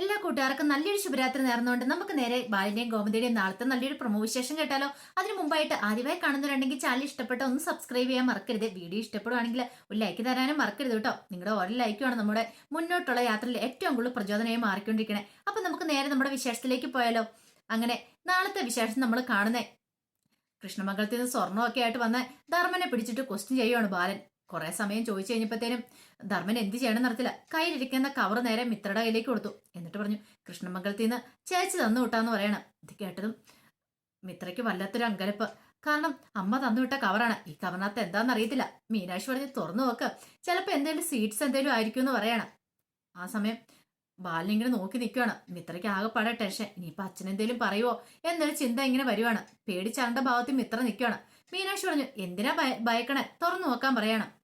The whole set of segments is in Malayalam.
എല്ലാ കൂട്ടുകാർക്കും നല്ലൊരു ശുഭരാത്രി നേർന്നുകൊണ്ട് നമുക്ക് നേരെ ബാലിന്റെയും ഗോമതിയുടെയും നാളത്തെ നല്ലൊരു പ്രൊമോ വിശേഷം കേട്ടാലോ? അതിന് മുമ്പായിട്ട് ആദ്യമായി കാണുന്നവരുണ്ടെങ്കിൽ ചാനൽ ഇഷ്ടപ്പെട്ട ഒന്ന് സബ്സ്ക്രൈബ് ചെയ്യാൻ മറക്കരുത്. വീഡിയോ ഇഷ്ടപ്പെടുവാണെങ്കിൽ ഒരു ലൈക്ക് തരാനും മറക്കരുത് കേട്ടോ. നിങ്ങളുടെ ഓരോ ലൈക്കുമാണ് നമ്മുടെ മുന്നോട്ടുള്ള യാത്രയിൽ ഏറ്റവും കൂടുതൽ പ്രചോദനമായി മാറിക്കൊണ്ടിരിക്കണേ. അപ്പൊ നമുക്ക് നേരെ നമ്മുടെ വിശേഷത്തിലേക്ക് പോയാലോ? അങ്ങനെ നാളത്തെ വിശേഷം നമ്മൾ കാണുന്നേ. കൃഷ്ണമംഗലത്തിൽ നിന്ന് സ്വർണമൊക്കെ ആയിട്ട് വന്ന് ധർമ്മനെ പിടിച്ചിട്ട് ക്വസ്റ്റ്യൻ ചെയ്യുവാണ് ബാലൻ. കുറെ സമയം ചോദിച്ചു കഴിഞ്ഞപ്പോഴത്തേനും ധർമ്മൻ എന്ത് ചെയ്യണം നടത്തില്ല കയ്യിലിരിക്കുന്ന കവർ നേരെ മിത്രയുടെ കയ്യിലേക്ക് കൊടുത്തു. എന്നിട്ട് പറഞ്ഞു കൃഷ്ണമംഗലത്തിൽ നിന്ന് ചേച്ചി തന്നു വിട്ടാന്ന് പറയണം. ഇത് കേട്ടതും മിത്രയ്ക്ക് വല്ലാത്തൊരു അങ്കലപ്പ് കാരണം അമ്മ തന്നു വിട്ട കവറാണ്. ഈ കവറിനകത്ത് എന്താണെന്ന് അറിയത്തില്ല. മീനാക്ഷി പറഞ്ഞ് തുറന്നു നോക്ക്. ചിലപ്പോൾ എന്തെങ്കിലും സീറ്റ്സ് എന്തെങ്കിലും ആയിരിക്കും എന്ന് പറയണം. ആ സമയം ബാലിനിങ്ങനെ നോക്കി നിൽക്കുകയാണ്. മിത്രയ്ക്ക് ആകെപ്പാടെ ടെൻഷൻ. ഇനിയിപ്പോൾ അച്ഛനെന്തേലും പറയുമോ എന്നൊരു ചിന്ത ഇങ്ങനെ വരുവാണ്. പേടിച്ചാണ്ട ഭാഗത്ത് മിത്ര നിൽക്കുകയാണ്. മീനാക്ഷി പറഞ്ഞു എന്തിനാ ഭയ ഭയക്കണേ? തുറന്നു നോക്കാൻ പറയാണ്.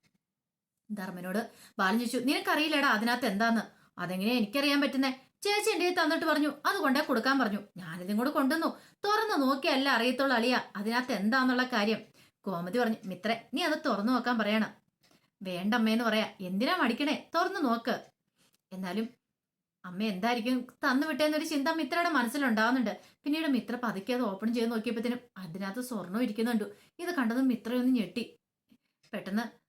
ധർമ്മനോട് ബാലൻ ചോദിച്ചു നിനക്കറിയില്ലടാ അതിനകത്ത് എന്താന്ന്? അതെങ്ങനെയാ എനിക്കറിയാൻ പറ്റുന്നേ? ചേച്ചി എന്റെ തന്നിട്ട് പറഞ്ഞു അത് കൊണ്ടേ കൊടുക്കാൻ പറഞ്ഞു. ഞാനിതും കൂടെ കൊണ്ടുവന്നു. തുറന്നു നോക്കിയല്ല അറിയത്തുള്ളൂ അളിയ അതിനകത്ത് എന്താന്നുള്ള കാര്യം. കോമതി പറഞ്ഞു മിത്രേ നീ അത് തുറന്നു നോക്കാൻ പറയണം. വേണ്ടമ്മേന്ന് പറയാ. എന്തിനാ മടിക്കണേ? തുറന്നു നോക്ക്. എന്നാലും അമ്മ എന്തായിരിക്കും? തന്നു വിട്ടേന്നൊരു ചിന്ത മിത്രയുടെ മനസ്സിലുണ്ടാവുന്നുണ്ട്. പിന്നീട് മിത്ര പതുക്കെ അത് ഓപ്പൺ ചെയ്ത് നോക്കിയപ്പോഴത്തേനും അതിനകത്ത് സ്വർണം ഇരിക്കുന്നുണ്ട്. ഇത് കണ്ടതും മിത്രയൊന്ന് ഞെട്ടി. പെട്ടെന്ന്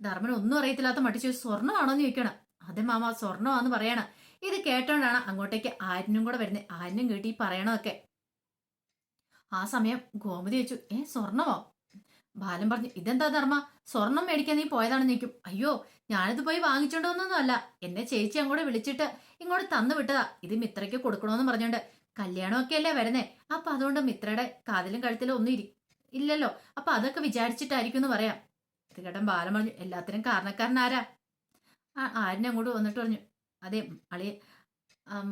ധർമ്മൻ ഒന്നും അറിയത്തില്ലാത്ത മട്ടിച്ച് സ്വർണമാണോ എന്ന് ചോദിക്കണം. അതെ മാമ സ്വർണമാന്ന് പറയണം. ഇത് കേട്ടോണ്ടാണ് അങ്ങോട്ടേക്ക് ആര്യനും കൂടെ വരുന്നത് ആര്യനും കേട്ടി ഈ പറയണതൊക്കെ. ആ സമയം ഗോമതി വെച്ചു ഏ സ്വർണമോ? ബാലൻ പറഞ്ഞു ഇതെന്താ ധർമ്മ? സ്വർണം മേടിക്കാൻ നീ പോയതാണെന്ന് നിൽക്കും അയ്യോ ഞാനിത് പോയി വാങ്ങിച്ചോണ്ടോന്നൊന്നും അല്ല എന്നെ ചേച്ചി അങ്ങോട്ട് വിളിച്ചിട്ട് ഇങ്ങോട്ട് തന്നു വിട്ടതാ. ഇത് മിത്രയ്ക്ക് കൊടുക്കണോന്ന് പറഞ്ഞോണ്ട് കല്യാണമൊക്കെ അല്ലേ വരുന്നേ. അപ്പൊ അതുകൊണ്ട് മിത്രയുടെ കാതിലും കഴുത്തിലും ഒന്നും ഇരി ഇല്ലല്ലോ. അപ്പൊ അതൊക്കെ വിചാരിച്ചിട്ടായിരിക്കും എന്ന് പറയാം. ഇത് ബാലം പറഞ്ഞു. എല്ലാത്തിനും കാരണക്കാരൻ ആരാ? ആരിനെ അങ്ങോട്ട് വന്നിട്ട് പറഞ്ഞു. അതെ അളി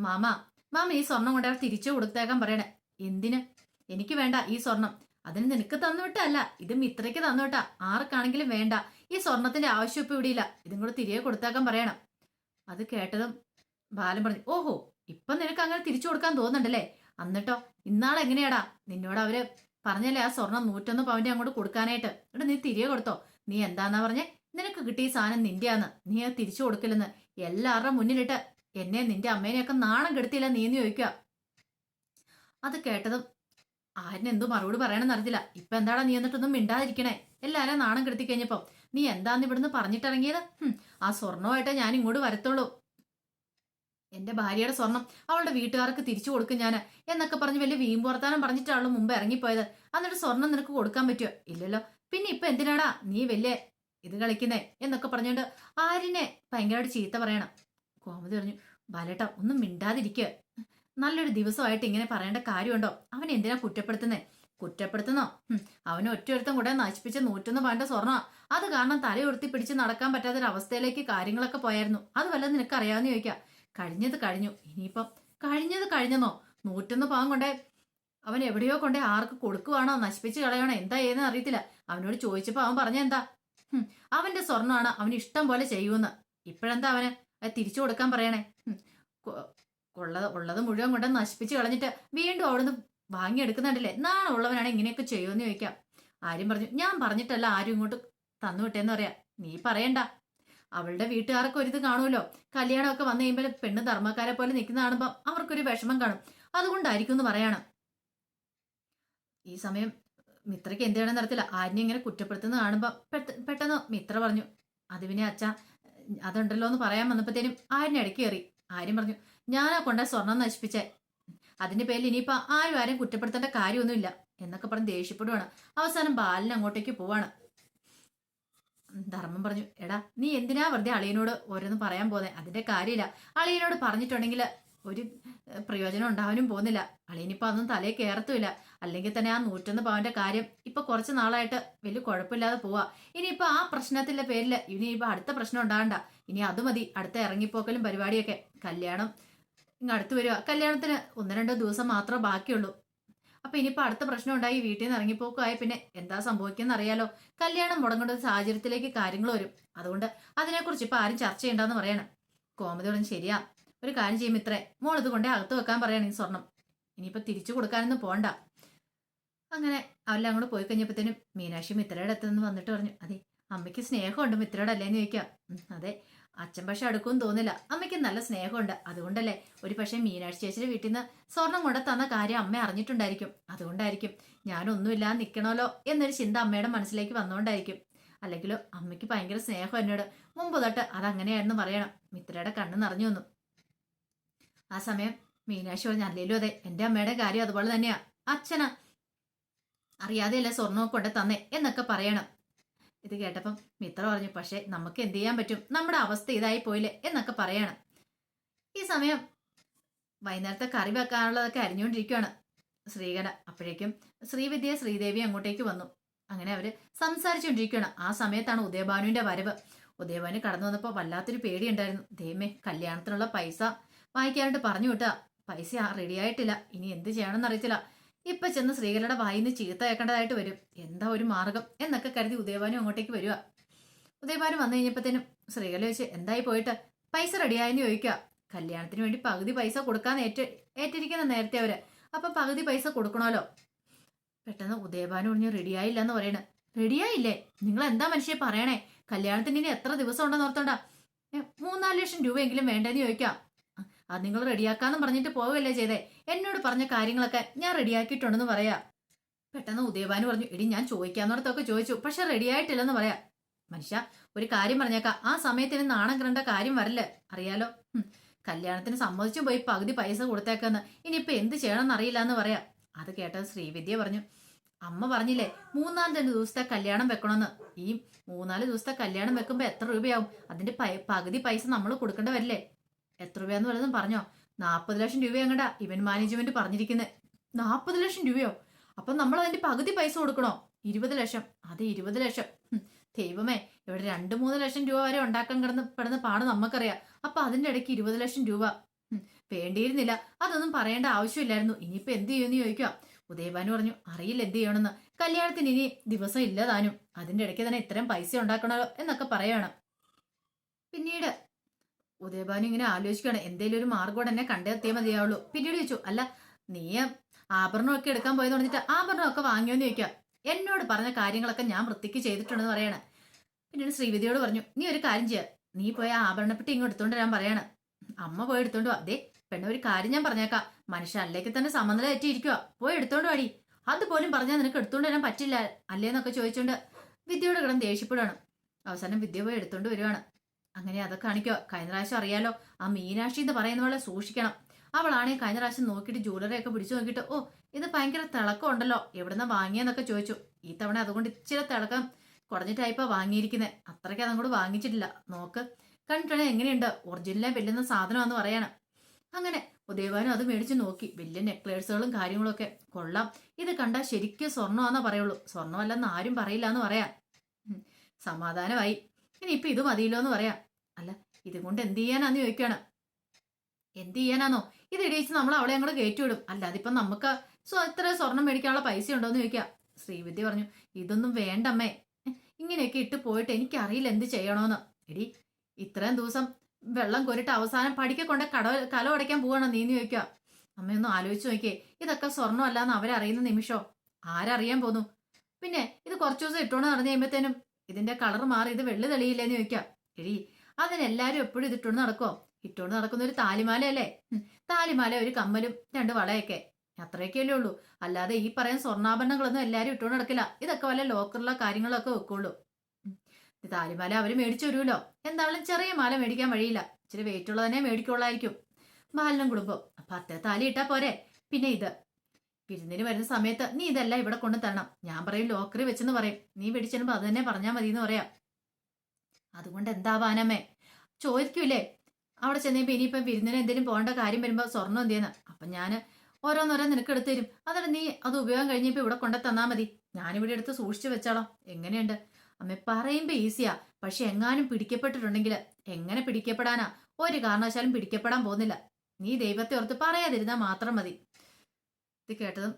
മാമ. മാമ ഈ സ്വർണം കൊണ്ട് തിരിച്ചു കൊടുത്തേക്കാൻ പറയണേ. എന്തിന്? എനിക്ക് വേണ്ട ഈ സ്വർണം. അതിന് നിനക്ക് തന്നുവിട്ടല്ല ഇത് മിത്രയ്ക്ക് തന്നുവിട്ടാ. ആർക്കാണെങ്കിലും വേണ്ട. ഈ സ്വർണത്തിന്റെ ആവശ്യം ഇപ്പൊ ഇവിടെയില്ല. ഇതും കൂടെ തിരികെ കൊടുത്തേക്കാൻ പറയണം. അത് കേട്ടതും ബാലൻ പറഞ്ഞു ഓഹോ ഇപ്പൊ നിനക്ക് അങ്ങനെ തിരിച്ചു കൊടുക്കാൻ തോന്നുന്നുണ്ടല്ലേ? എന്നിട്ടോ ഇന്നാളെ എങ്ങനെയാടാ? നിന്നോട് അവർ പറഞ്ഞല്ലേ ആ സ്വർണം നൂറ്റൊന്ന് പവന്റെ അങ്ങോട്ട് കൊടുക്കാനായിട്ട്. എന്നിട്ട് നീ തിരികെ കൊടുത്തോ? നീ എന്താന്നാ പറഞ്ഞേ? നിനക്ക് കിട്ടിയ സാധനം നിന്റെയാന്ന്. നീ അത് തിരിച്ചു കൊടുക്കില്ലെന്ന്. എല്ലാവരുടെ മുന്നിലിട്ട് എന്നെ നിന്റെ അമ്മേനെയൊക്കെ നാണം കെടുത്തില്ല നീ നീ ചോദിക്കുക. അത് കേട്ടതും എന്തു മറുപടി പറയണമെന്ന് അറിയില്ല ഇപ്പൊ എന്താടാ നീ എന്നിട്ടൊന്നും മിണ്ടാതിരിക്കണേ? എല്ലാരും നാണം കെടുത്തി കഴിഞ്ഞപ്പോ നീ എന്താന്ന് ഇവിടുന്ന് പറഞ്ഞിട്ടിറങ്ങിയത്? ആ സ്വർണമായിട്ട് ഞാൻ ഇങ്ങോട്ട് വരത്തുള്ളൂ. എന്റെ ഭാര്യയുടെ സ്വർണം അവളുടെ വീട്ടുകാർക്ക് തിരിച്ചു കൊടുക്കും ഞാൻ എന്നൊക്കെ പറഞ്ഞ് വലിയ വീമ്പുറത്താനം പറഞ്ഞിട്ടാണല്ലോ മുമ്പ് ഇറങ്ങിപ്പോയത്. എന്നിട്ട് സ്വർണം നിനക്ക് കൊടുക്കാൻ പറ്റുമോ ഇല്ലല്ലോ. പിന്നെ ഇപ്പൊ എന്തിനാടാ നീ വലിയ ഇത് കളിക്കുന്നേ എന്നൊക്കെ പറഞ്ഞുകൊണ്ട് ആരിനെ ഭയങ്കരമായിട്ട് ചീത്ത പറയണം. കോമതി പറഞ്ഞു ബാലേട്ട ഒന്നും മിണ്ടാതിരിക്കുക നല്ലൊരു ദിവസമായിട്ട് ഇങ്ങനെ പറയേണ്ട കാര്യമുണ്ടോ? അവൻ എന്തിനാ കുറ്റപ്പെടുത്തുന്നേ? കുറ്റപ്പെടുത്തുന്നോ? അവന് ഒറ്റയൊരുത്തം കൂടെ നശിപ്പിച്ച നൂറ്റൊന്ന് പണ്ട സ്വർണ. അത് കാരണം തലയുർത്തി പിടിച്ച് നടക്കാൻ പറ്റാത്ത ഒരു അവസ്ഥയിലേക്ക് കാര്യങ്ങളൊക്കെ പോയായിരുന്നു. അത് വല്ലതും നിനക്ക് ചോദിക്കാം. കഴിഞ്ഞത് കഴിഞ്ഞു. ഇനിയിപ്പം കഴിഞ്ഞത് കഴിഞ്ഞെന്നോ? നൂറ്റൊന്ന് പാവം കൊണ്ടേ അവൻ എവിടെയോ കൊണ്ടേ ആർക്ക് കൊടുക്കുവാണോ നശിപ്പിച്ച് കളയണോ എന്താ ഏതെന്ന് അറിയത്തില്ല. അവനോട് ചോദിച്ചപ്പോ അവൻ പറഞ്ഞ എന്താ? അവന്റെ സ്വർണമാണ് അവന് ഇഷ്ടം പോലെ ചെയ്യൂന്ന് ഇപ്പോഴെന്താ അവന്? തിരിച്ചു കൊടുക്കാൻ പറയണേ. ഉള്ളത് ഉള്ളത് മുഴുവൻ കൊണ്ട് നശിപ്പിച്ച് കളഞ്ഞിട്ട് വീണ്ടും അവിടുന്ന് വാങ്ങിയെടുക്കുന്നുണ്ടല്ലേ? നാളെ ഉള്ളവനാണ് ഇങ്ങനെയൊക്കെ ചെയ്യുമെന്ന് ചോദിക്കാം. ആരും പറഞ്ഞു ഞാൻ പറഞ്ഞിട്ടല്ല ആരും ഇങ്ങോട്ട് തന്നു വിട്ടേന്ന് പറയാ. നീ പറയണ്ട. അവളുടെ വീട്ടുകാർക്ക് ഒരിത് കാണുമല്ലോ. കല്യാണമൊക്കെ വന്നു കഴിയുമ്പോൾ പെണ്ണ് ധർമ്മക്കാരെ പോലെ നിൽക്കുന്ന കാണുമ്പോൾ അവർക്കൊരു വിഷമം കാണും. അതുകൊണ്ടായിരിക്കും എന്ന് പറയണം. ഈ സമയം മിത്രയ്ക്ക് എന്ത് ചെയ്യണമെന്ന് അറിയത്തില്ല. ആരിനെ ഇങ്ങനെ കുറ്റപ്പെടുത്തുന്ന കാണുമ്പോൾ പെട്ടെന്ന് മിത്ര പറഞ്ഞു അത് പിന്നെ അച്ഛ അതുണ്ടല്ലോ എന്ന് പറയാൻ വന്നപ്പോഴത്തേനും ആര്യനെ ഇടയ്ക്ക് കയറി. ആര്യം പറഞ്ഞു ഞാനാ കൊണ്ട സ്വർണം നശിപ്പിച്ചേ. അതിന്റെ പേരിൽ ഇനിയിപ്പോ ആരും ആരും കുറ്റപ്പെടുത്തേണ്ട കാര്യമൊന്നുമില്ല എന്നൊക്കെ പറഞ്ഞ് ദേഷ്യപ്പെടുവാണ്. അവസാനം ബാലൻ അങ്ങോട്ടേക്ക് പോവാണ്. ധർമ്മം പറഞ്ഞു എടാ നീ എന്തിനാ വെറുതെ അളിയനോട് ഓരോന്ന് പറയാൻ പോന്നെ? അതിന്റെ കാര്യമില്ല. അളിയനോട് പറഞ്ഞിട്ടുണ്ടെങ്കിൽ ഒരു പ്രയോജനം ഉണ്ടാവാനും പോകുന്നില്ല. അളിയനിപ്പോ അതൊന്നും തലയിൽ കയറത്തുമില്ല അല്ലെങ്കിൽ തന്നെ ആ നൂറ്റൊന്ന് പവന്റെ കാര്യം ഇപ്പൊ കുറച്ച് നാളായിട്ട് വലിയ കുഴപ്പമില്ലാതെ പോവാ. ഇനിയിപ്പോ ആ പ്രശ്നത്തിന്റെ പേരിൽ ഇനിയിപ്പോ അടുത്ത പ്രശ്നം ഉണ്ടാകണ്ട. ഇനി അത് മതി. അടുത്ത ഇറങ്ങിപ്പോക്കലും പരിപാടിയൊക്കെ. കല്യാണം ഇങ്ങ് അടുത്ത് വരിക. കല്യാണത്തിന് ഒന്ന് രണ്ടോ ദിവസം മാത്രമേ ബാക്കിയുള്ളൂ. അപ്പൊ ഇനിയിപ്പോ അടുത്ത പ്രശ്നം ഉണ്ടായി. വീട്ടിൽ നിന്ന് ഇറങ്ങിപ്പോക്കായ പിന്നെ എന്താ സംഭവിക്കുന്ന അറിയാലോ. കല്യാണം മുടങ്ങേണ്ട ഒരു സാഹചര്യത്തിലേക്ക് കാര്യങ്ങൾ വരും. അതുകൊണ്ട് അതിനെക്കുറിച്ച് ഇപ്പൊ ആരും ചർച്ച ചെയ്യണ്ടെന്ന് പറയണം. കോമതി പറഞ്ഞു ശരിയാ. ഒരു കാര്യം ചെയ്യും ഇത്രേ. മോൾ ഇത് കൊണ്ടേ അകത്ത് വെക്കാൻ പറയണം ഈ സ്വർണം. ഇനിയിപ്പോ തിരിച്ചു കൊടുക്കാനൊന്നും പോണ്ട. അങ്ങനെ അവരെല്ലാം അങ്ങോട്ട് പോയി കഴിഞ്ഞപ്പോഴത്തേനും മീനാക്ഷി മിത്രയുടെ അടുത്ത് നിന്ന് വന്നിട്ട് പറഞ്ഞു അതെ അമ്മയ്ക്ക് സ്നേഹമുണ്ട് മിത്രയുടെ അല്ലേന്ന് ചോദിക്കാം അതെ അച്ഛൻ പക്ഷെ അടുക്കുമെന്ന് തോന്നില്ല അമ്മയ്ക്ക് നല്ല സ്നേഹമുണ്ട്. അതുകൊണ്ടല്ലേ ഒരു പക്ഷേ മീനാക്ഷി ചേച്ചിയുടെ വീട്ടിൽ നിന്ന് സ്വർണം കൊണ്ട് തന്ന കാര്യം അമ്മ അറിഞ്ഞിട്ടുണ്ടായിരിക്കും. അതുകൊണ്ടായിരിക്കും ഞാനൊന്നുമില്ലാതെ നിൽക്കണമല്ലോ എന്നൊരു ചിന്ത അമ്മയുടെ മനസ്സിലേക്ക് വന്നുകൊണ്ടായിരിക്കും. അല്ലെങ്കിലോ അമ്മയ്ക്ക് ഭയങ്കര സ്നേഹം എന്നോട് മുമ്പ് തൊട്ട് അതങ്ങനെയായിരുന്നു പറയണം. മിത്രയുടെ കണ്ണ് നിറഞ്ഞു വന്നു. ആ സമയം മീനാക്ഷി പറഞ്ഞു അല്ലേലും അതെ എന്റെ അമ്മയുടെ കാര്യം അതുപോലെ തന്നെയാ. അച്ഛനാ അറിയാതെയല്ല സ്വർണമൊക്കെ കൊണ്ട് തന്നേ എന്നൊക്കെ പറയണം. ഇത് കേട്ടപ്പം മിത്ര പറഞ്ഞു പക്ഷേ നമുക്ക് എന്ത് ചെയ്യാൻ പറ്റും? നമ്മുടെ അവസ്ഥ ഇതായി പോയില്ലേ? എന്നൊക്കെ പറയണം. ഈ സമയം വൈകുന്നേരത്തെ കറി വെക്കാനുള്ളതൊക്കെ അരിഞ്ഞുകൊണ്ടിരിക്കുകയാണ് ശ്രീകട അപ്പോഴേക്കും ശ്രീവിദ്യ ശ്രീദേവി അങ്ങോട്ടേക്ക് വന്നു. അങ്ങനെ അവർ സംസാരിച്ചുകൊണ്ടിരിക്കുകയാണ് ആ സമയത്താണ് ഉദയഭാനുവിന്റെ വരവ്. ഉദയഭാനു കടന്നു വന്നപ്പോൾ വല്ലാത്തൊരു പേടിയുണ്ടായിരുന്നു. ദൈവമേ കല്യാണത്തിനുള്ള പൈസ വാങ്ങിക്കാനായിട്ട് പറഞ്ഞു വിട്ടാ. പൈസ റെഡി ആയിട്ടില്ല ഇനി എന്ത് ചെയ്യണമെന്ന് അറിയത്തില്ല. ഇപ്പൊ ചെന്ന് ശ്രീകലയുടെ വായിന്ന് ചീത്ത കേൾക്കേണ്ടതായിട്ട് വരും. എന്താ ഒരു മാർഗം? എന്നൊക്കെ കരുതി ഉദയഭാനും അങ്ങോട്ടേക്ക് വരിക ഉദയഭാനു വന്നു കഴിഞ്ഞപ്പോഴത്തേനും ശ്രീകല വെച്ച് എന്തായി പോയിട്ട്? പൈസ റെഡിയായെന്ന് ചോദിക്കുക കല്യാണത്തിന് വേണ്ടി പകുതി പൈസ കൊടുക്കാന്ന് ഏറ്റ ഏറ്റിരിക്കുന്ന നേരത്തെ അവർ അപ്പൊ പകുതി പൈസ കൊടുക്കണമല്ലോ പെട്ടെന്ന് ഉദയഭാനു പറഞ്ഞു റെഡിയായില്ല എന്ന് പറയണ. റെഡിയായില്ലേ? നിങ്ങൾ എന്താ മനുഷ്യ പറയണേ? കല്യാണത്തിന് ഇനി എത്ര ദിവസം ഉണ്ടെന്ന് ഓർത്തോണ്ട? മൂന്നാൽ ലക്ഷം രൂപയെങ്കിലും വേണ്ടെന്ന് ചോദിക്കാം. അത് നിങ്ങൾ റെഡിയാക്കാന്ന് പറഞ്ഞിട്ട് പോവുകയല്ലേ ചെയ്തേ? എന്നോട് പറഞ്ഞ കാര്യങ്ങളൊക്കെ ഞാൻ റെഡിയാക്കിയിട്ടുണ്ടെന്ന് പറയാ. പെട്ടെന്ന് ഉദയഭാനു പറഞ്ഞു എടി ഞാൻ ചോദിക്കാന്നിടത്തൊക്കെ ചോദിച്ചു പക്ഷെ റെഡിയായിട്ടില്ലെന്ന് പറയാ. മനുഷ്യ ഒരു കാര്യം പറഞ്ഞേക്കാം. ആ സമയത്തിന് നാണം കിടേണ്ട കാര്യം വരില്ല. അറിയാലോ? കല്യാണത്തിന് സമ്മതിച്ചു പോയി പകുതി പൈസ കൊടുത്തേക്കെന്ന്. ഇനിയിപ്പൊ എന്ത് ചെയ്യണമെന്ന് അറിയില്ല എന്ന് പറയാ. അത് കേട്ടത് ശ്രീവിദ്യ പറഞ്ഞു അമ്മ പറഞ്ഞില്ലേ മൂന്നാം രണ്ട് ദിവസത്തെ കല്യാണം വെക്കണമെന്ന്. ഈ മൂന്നാൽ ദിവസത്തെ കല്യാണം വെക്കുമ്പോ എത്ര രൂപയാവും? അതിന്റെ പകുതി പൈസ നമ്മൾ കൊടുക്കേണ്ട വരില്ലേ? എത്ര രൂപയാന്ന് വല്ലതും പറഞ്ഞോ? നാൽപ്പത് ലക്ഷം രൂപ അങ്ങടാ ഇവന്റ് മാനേജ്മെന്റ് പറഞ്ഞിരിക്കുന്നത് നാൽപ്പത് ലക്ഷം രൂപയോ? അപ്പൊ നമ്മൾ അതിന്റെ പകുതി പൈസ കൊടുക്കണോ? ഇരുപത് ലക്ഷം. അതെ ഇരുപത് ലക്ഷം. ദൈവമേ ഇവിടെ രണ്ട് മൂന്ന് ലക്ഷം രൂപ വരെ ഉണ്ടാക്കാൻ കിടന്ന് പെടുന്ന പാട് നമുക്കറിയാം. അപ്പൊ അതിന്റെ ഇടയ്ക്ക് ഇരുപത് ലക്ഷം രൂപ. വേണ്ടിയിരുന്നില്ല. അതൊന്നും പറയേണ്ട ആവശ്യമില്ലായിരുന്നു. ഇനിയിപ്പോ എന്ത് ചെയ്യുമെന്ന് ചോദിക്കുക ഉദയഭാനു പറഞ്ഞു അറിയില്ല എന്ത് ചെയ്യണമെന്ന്. കല്യാണത്തിന് ഇനി ദിവസം ഇല്ല താനും. അതിന്റെ ഇടയ്ക്ക് തന്നെ ഇത്രയും പൈസ ഉണ്ടാക്കണമല്ലോ എന്നൊക്കെ പറയണം. പിന്നീട് ഉദയഭാനു ഇങ്ങനെ ആലോചിക്കുകയാണ്. എന്തെങ്കിലും ഒരു മാർഗം എന്നെ കണ്ടെത്തിയേ മതിയാവുള്ളൂ. പിന്നീട് ചോദിച്ചു അല്ല നീ ആഭരണമൊക്കെ എടുക്കാൻ പോയെന്ന് പറഞ്ഞിട്ട് ആഭരണമൊക്കെ വാങ്ങിയോന്ന് ചോദിക്കുക എന്നോട് പറഞ്ഞ കാര്യങ്ങളൊക്കെ ഞാൻ വൃത്തിക്ക് ചെയ്തിട്ടുണ്ടെന്ന് പറയണേ. പിന്നീട് ശ്രീവിധിയോട് പറഞ്ഞു നീ ഒരു കാര്യം ചെയ്യുക നീ പോയ ആഭരണപ്പെട്ടി ഇങ്ങോട്ട് എടുത്തോണ്ട് വരാൻ പറയാണ്. അമ്മ പോയി എടുത്തോണ്ട് അതേ പെണ്ണ ഒരു കാര്യം ഞാൻ പറഞ്ഞേക്കാം. മനുഷ്യ അല്ലേക്ക് തന്നെ സമനില തെറ്റിയിരിക്കുക പോയി എടുത്തോണ്ട് വാടി. അതുപോലും പറഞ്ഞാൽ നിനക്ക് എടുത്തോണ്ട് വരാൻ പറ്റില്ല അല്ലേന്നൊക്കെ ചോദിച്ചോണ്ട് വിദ്യയോട് കിടന്ന് ദേഷ്യപ്പെടുകയാണ് അവസാനം വിദ്യ പോയി എടുത്തോണ്ട് വരുവാണ്. അങ്ങനെ അതൊക്കെ കാണിക്കുക കഴിഞ്ഞ പ്രാവശ്യം അറിയാലോ ആ മീനാക്ഷി എന്ന് പറയുന്നവളെ സൂക്ഷിക്കണം. അവളാണെ കഴിഞ്ഞ പ്രാവശ്യം നോക്കിയിട്ട് ഒക്കെ പിടിച്ചു നോക്കിയിട്ട് ഓ ഇത് ഭയങ്കര തിളക്കം ഉണ്ടല്ലോ എവിടുന്ന വാങ്ങിയെന്നൊക്കെ ചോദിച്ചു. ഈ തവണ അതുകൊണ്ട് ഇച്ചിരി തിളക്കം കുറഞ്ഞിട്ടായിപ്പോ വാങ്ങിയിരിക്കുന്നത് അത്രയ്ക്ക് അതങ്ങോട്ട് വാങ്ങിച്ചിട്ടില്ല. നോക്ക് കണ്ടിട്ടുണ്ടെങ്കിൽ എങ്ങനെയുണ്ട്? ഒറിജിനലെ വെല്ലുന്ന സാധനമാണെന്ന് പറയണം. അങ്ങനെ ഉദയവാനും അത് മേടിച്ച് നോക്കി. വലിയ നെക്ലേഴ്സുകളും കാര്യങ്ങളും ഒക്കെ കൊള്ളാം. ഇത് കണ്ടാൽ ശരിക്കും സ്വർണമാണെന്നേ പറയുള്ളൂ. സ്വർണമല്ലെന്ന് ആരും പറയില്ല എന്ന് പറയാം സമാധാനമായി. ഇനി ഇപ്പൊ ഇത് മതിയല്ലോ എന്ന് പറയാം. അല്ല ഇത് കൊണ്ട് എന്ത് ചെയ്യാനാന്ന് ചോദിക്കുകയാണ് എന്ത് ചെയ്യാനാന്നോ? ഇത് ഇടിയിച്ച് നമ്മൾ അവളെ അങ്ങോട്ട് കയറ്റിവിടും അല്ല അതിപ്പം നമുക്ക് ഇത്ര സ്വർണം മേടിക്കാനുള്ള പൈസ ഉണ്ടോ എന്ന് ചോദിക്കാം. ശ്രീവിദ്യ പറഞ്ഞു ഇതൊന്നും വേണ്ടമ്മേ. ഇങ്ങനെയൊക്കെ ഇട്ട് പോയിട്ട് എനിക്കറിയില്ല എന്ത് ചെയ്യണോന്ന്. എടി ഇത്രയും ദിവസം വെള്ളം കോരിട്ട് അവസാനം പഠിക്ക കൊണ്ട് കട കല ഉടയ്ക്കാൻ പോവാണോ നീന്ന് ചോദിക്കുക അമ്മയൊന്നും ആലോചിച്ച് നോക്കിയേ. ഇതൊക്കെ സ്വർണം അല്ലാന്ന് അവരറിയുന്ന നിമിഷം? ആരറിയാൻ പോന്നു? പിന്നെ ഇത് കുറച്ചു ദിവസം ഇട്ടോണ്ട് നടന്നു കഴിയുമ്പോഴത്തേനും ഇതിന്റെ കളർ മാറി ഇത് വെള്ളി തെളിയില്ലേന്ന് ചോദിക്കാം. എടി അതിനെല്ലാരും എപ്പോഴും ഇതിട്ടോണ്ട് നടക്കോ ഇട്ടോണ്ട് നടക്കുന്ന ഒരു താലിമാലയല്ലേ താലിമാല ഒരു കമ്മലും രണ്ട് വളയൊക്കെ. അത്രയൊക്കെയല്ലേ ഉള്ളൂ. അല്ലാതെ ഈ പറയുന്ന സ്വർണാഭരണങ്ങളൊന്നും എല്ലാരും ഇട്ടോണ്ട് നടക്കില്ല. ഇതൊക്കെ വല്ല ലോക്കറുള്ള കാര്യങ്ങളൊക്കെ വെക്കുള്ളൂ. താലിമാല അവർ മേടിച്ചു വരുമല്ലോ എന്തായാലും ചെറിയ മാല മേടിക്കാൻ വഴിയില്ല. ഇച്ചിരി വെയിറ്റ് ഉള്ളതന്നെ മേടിക്കുള്ളായിരിക്കും. ബാലനും കുടുംബം അപ്പൊ അത്ര താലി ഇട്ടാ പോരെ. പിന്നെ ഇത്. വിരുന്നിന് വരുന്ന സമയത്ത് നീ ഇതെല്ലാം ഇവിടെ കൊണ്ട് തരണം. ഞാൻ പറയും ലോക്കറി വെച്ചെന്ന് പറയും. നീ പിടിച്ചെന്നുമ്പോ അത് തന്നെ പറഞ്ഞാൽ മതി എന്ന് പറയാം. അതുകൊണ്ട് എന്താവാനമ്മേ? ചോദിക്കൂലേ. അവിടെ ചെന്നപ്പോ ഇനിയിപ്പം വിരുന്നിന് എന്തെങ്കിലും പോകേണ്ട കാര്യം വരുമ്പോ സ്വർണം എന്ത് ചെയ്യുന്ന അപ്പൊ ഞാൻ ഓരോന്നോരോ നിനക്ക് എടുത്തു തരും. അതാണ് നീ അത് ഉപയോഗം കഴിഞ്ഞപ്പോ ഇവിടെ കൊണ്ട തന്നാ മതി. ഞാനിവിടെ എടുത്ത് സൂക്ഷിച്ചു വെച്ചാളോ. എങ്ങനെയുണ്ട്? അമ്മ പറയുമ്പോ ഈസിയാ. പക്ഷെ എങ്ങാനും പിടിക്കപ്പെട്ടിട്ടുണ്ടെങ്കിൽ എങ്ങനെ പിടിക്കപ്പെടാനാ? ഒരു കാരണവശാലും പിടിക്കപ്പെടാൻ പോകുന്നില്ല. നീ ദൈവത്തെ ഓർത്ത് പറയാതിരുന്നാ മാത്രം മതി. ഇത് കേട്ടതും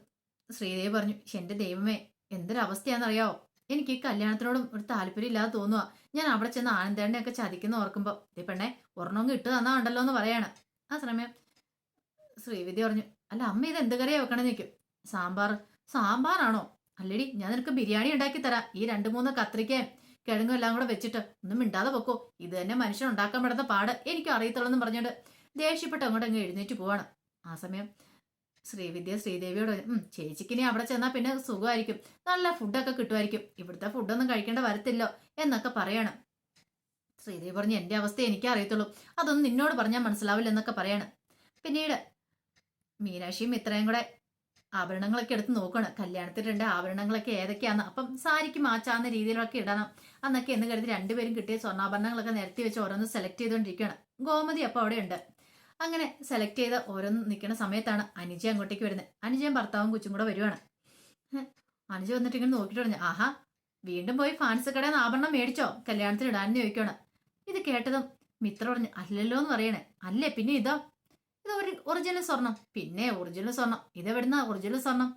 ശ്രീദേവി പറഞ്ഞു "ശ്ശെ, എന്റെ ദൈവമേ എന്തൊരവസ്ഥയാണെന്നറിയാവോ എനിക്ക് ഈ കല്യാണത്തിനോടും ഒരു താല്പര്യം ഇല്ലാതെ തോന്നുക ഞാൻ അവിടെ ചെന്ന് ആനന്ദേണ്ണയൊക്കെ ചതിക്കുന്ന ഓർക്കുമ്പോ ഇതേ പെണ്ണെ ഒരെണ്ണം ഇട്ട് തന്നാ ഉണ്ടല്ലോ എന്ന് പറയാണ്. ആ സമയം ശ്രീവിദ്യ പറഞ്ഞു അല്ല അമ്മ ഇത് എന്ത് കറിയാ വെക്കണം നിൽക്കും സാമ്പാർ സാമ്പാറാണോ? അല്ലടി ഞാൻ നിനക്ക് ബിരിയാണി ഉണ്ടാക്കി തരാം. ഈ രണ്ട് മൂന്ന് കത്രിക്കയും കിഴങ്ങും എല്ലാം കൂടെ വെച്ചിട്ട് ഒന്നും മിണ്ടാതെ പൊക്കോ. ഇത് തന്നെ മനുഷ്യൻ ഉണ്ടാക്കാൻ പെടുന്ന പാട്. എനിക്ക് അറിയത്തുള്ളൂ എന്ന് പറഞ്ഞുകൊണ്ട് ദേഷ്യപ്പെട്ട് അങ്ങോട്ട് അങ്ങ് എഴുന്നേറ്റ് പോവാണ്. ആ സമയം ശ്രീവിദ്യ ശ്രീദേവിയോട് ചേച്ചിക്കിനി അവിടെ ചെന്നാൽ പിന്നെ സുഖമായിരിക്കും. നല്ല ഫുഡൊക്കെ കിട്ടുമായിരിക്കും. ഇവിടുത്തെ ഫുഡൊന്നും കഴിക്കേണ്ട വരത്തില്ലോ എന്നൊക്കെ പറയണം. ശ്രീദേവി പറഞ്ഞു എന്റെ അവസ്ഥ എനിക്കേ അറിയത്തുള്ളൂ. അതൊന്നും നിന്നോട് പറഞ്ഞാൽ മനസ്സിലാവില്ല എന്നൊക്കെ പറയാണ്. പിന്നീട് മീനാക്ഷിയും ഇത്രയും കൂടെ ആഭരണങ്ങളൊക്കെ എടുത്ത് നോക്കണം. കല്യാണത്തിന് രണ്ട് ആഭരണങ്ങളൊക്കെ ഏതൊക്കെയാണ് അപ്പം സാരിക്ക് മാച്ചാവുന്ന രീതിയിലൊക്കെ ഇടണം. എന്നൊക്കെ എന്ന് കരുതി രണ്ടുപേരും കിട്ടിയ സ്വർണാഭരണങ്ങളൊക്കെ നിരത്തി വെച്ച് ഓരോന്ന് സെലക്ട് ചെയ്തുകൊണ്ടിരിക്കുകയാണ് ഗോമതി അപ്പം അവിടെ ഉണ്ട് അങ്ങനെ സെലക്ട് ചെയ്ത ഓരോന്ന് നിൽക്കുന്ന സമയത്താണ് അനുജ അങ്ങോട്ടേക്ക് വരുന്നത് അനുജയും ഭർത്താവും കൊച്ചും കൂടെ വരുവാണ്. അനുജ വന്നിട്ട് ഇങ്ങനെ നോക്കിയിട്ട് പറഞ്ഞു ആഹാ വീണ്ടും പോയി ഫാൻസ് കടയിൽ നിന്ന് ആഭരണം മേടിച്ചോ? കല്യാണത്തിന് ഇടാനെന്ന് ചോദിക്കുകയാണ് ഇത് കേട്ടതും മിത്ര പറഞ്ഞു അല്ലല്ലോ എന്ന് പറയണേ. അല്ലേ പിന്നെ ഇതോ? ഇത് ഒറിജിനൽ സ്വർണം. പിന്നെ ഒറിജിനൽ സ്വർണം. ഇത് എവിടുന്ന ഒറിജിനൽ സ്വർണം?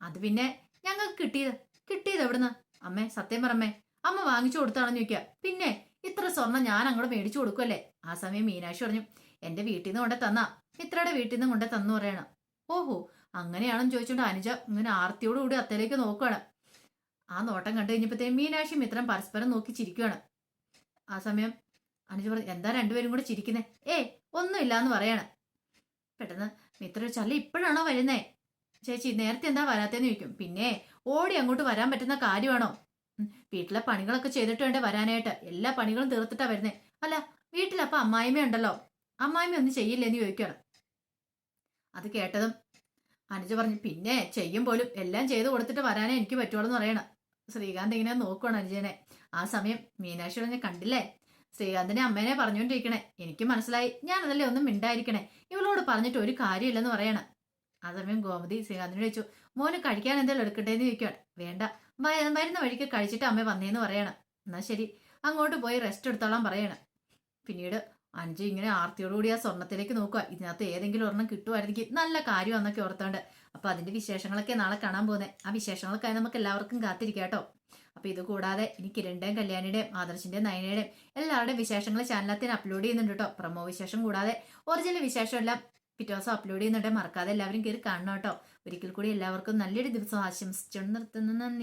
അത് പിന്നെ ഞങ്ങൾക്ക് കിട്ടിയത്. കിട്ടിയത് എവിടുന്ന്? അമ്മേ സത്യം പറമ്മേ അമ്മ. വാങ്ങിച്ചു കൊടുത്താണെന്ന് ചോദിക്കുക പിന്നെ ഇത്ര സ്വർണം ഞാൻ അങ്ങോട്ട് മേടിച്ചു കൊടുക്കുമല്ലേ ആ സമയം മീനാക്ഷി പറഞ്ഞു എന്റെ വീട്ടിൽ നിന്ന് കൊണ്ട് തന്നാ. മിത്രയുടെ വീട്ടിൽ നിന്ന് കൊണ്ട് തന്നു പറയണം. ഓഹോ അങ്ങനെയാണെന്ന് ചോദിച്ചുകൊണ്ട് അനുജ ഇങ്ങനെ ആർത്തിയോട് കൂടി അത്തേലേക്ക് നോക്കുകയാണ് ആ നോട്ടം കണ്ടു കഴിഞ്ഞപ്പോഴത്തേ മീനാക്ഷി മിത്രം പരസ്പരം നോക്കി ചിരിക്കുകയാണ് ആ സമയം അനുജ പറഞ്ഞു എന്താ രണ്ടുപേരും കൂടെ ചിരിക്കുന്നേ? ഏ ഒന്നുമില്ല എന്ന് പറയാണ്. പെട്ടെന്ന് മിത്ര ചല്ല ഇപ്പോഴാണോ വരുന്നേ? ചേച്ചി നേരത്തെ എന്താ വരാത്തേന്ന് ചോദിക്കും. പിന്നെ ഓടി അങ്ങോട്ട് വരാൻ പറ്റുന്ന കാര്യമാണോ? വീട്ടിലെ പണികളൊക്കെ ചെയ്തിട്ട് വേണ്ടേ വരാനായിട്ട്. എല്ലാ പണികളും തീർത്തിട്ടാ വരുന്നേ. അല്ല വീട്ടിലപ്പ അമ്മായിമ്മ ഉണ്ടല്ലോ അമ്മായിമ്മ ഒന്നും ചെയ്യില്ലെന്ന് ചോദിക്കുകയാണ്. അത് കേട്ടതും അനുജ പറഞ്ഞു പിന്നെ ചെയ്യും പോലും എല്ലാം ചെയ്ത് കൊടുത്തിട്ട് വരാനേ എനിക്ക് പറ്റുള്ളൂ എന്ന് പറയണം. ശ്രീകാന്ത് ഇങ്ങനെ നോക്കുകയാണ് അനുജനെ. ആ സമയം മീനാക്ഷി പറഞ്ഞ കണ്ടില്ലേ? ശ്രീകാന്തിനെ അമ്മേനെ പറഞ്ഞുകൊണ്ടിരിക്കണേ. എനിക്ക് മനസ്സിലായി. ഞാൻ ഞാനതല്ലേ ഒന്നും മിണ്ടായിരിക്കണേ. ഇവളോട് പറഞ്ഞിട്ട് ഒരു കാര്യമില്ലെന്ന് പറയണം. ആ സമയം ഗോമതി ശ്രീകാന്തിനോട് ചോദിച്ചു മോന് കഴിക്കാൻ എന്തെങ്കിലും എടുക്കട്ടേന്ന് ചോദിക്കുകയാണ് വേണ്ട. വരുന്ന വഴിക്ക് കഴിച്ചിട്ട് അമ്മ വന്നേന്ന് പറയണം. എന്നാ ശരി. അങ്ങോട്ട് പോയി റെസ്റ്റ് എടുത്തോളാൻ പറയണം. പിന്നീട് അഞ്ചു ഇങ്ങനെ ആർത്തിയോടുകൂടി ആ സ്വർണത്തിലേക്ക് നോക്കുക ഇതിനകത്ത് ഏതെങ്കിലും ഒരെണ്ണം കിട്ടുമായിരുന്നെങ്കിൽ നല്ല കാര്യം എന്നൊക്കെ ഓർത്തോണ്ട്. അപ്പൊ അതിന്റെ വിശേഷങ്ങളൊക്കെ നാളെ കാണാൻ പോകുന്നത് ആ വിശേഷങ്ങൾക്കായി നമുക്ക് എല്ലാവർക്കും കാത്തിരിക്കാം കേട്ടോ. അപ്പൊ ഇത് കൂടാതെ ഇനി കിരണിന്റെയും കല്യാണിയുടെയും ആദർശിന്റെ നയനയുടെയും എല്ലാവരുടെയും വിശേഷങ്ങൾ ചാനലത്തിന് അപ്ലോഡ് ചെയ്യുന്നുണ്ട് കേട്ടോ. പ്രൊമോ വിശേഷം കൂടാതെ ഒറിജിനൽ വിശേഷം എല്ലാം പിറ്റേ ദിവസം അപ്ലോഡ് ചെയ്യുന്നുണ്ട്. മറക്കാതെ എല്ലാവരും കയറി കാണണം കേട്ടോ. ഒരിക്കൽ കൂടി എല്ലാവർക്കും നല്ലൊരു ദിവസം ആശംസിച്ചുകൊണ്ട് നിർത്തുന്നു. നന്ദി.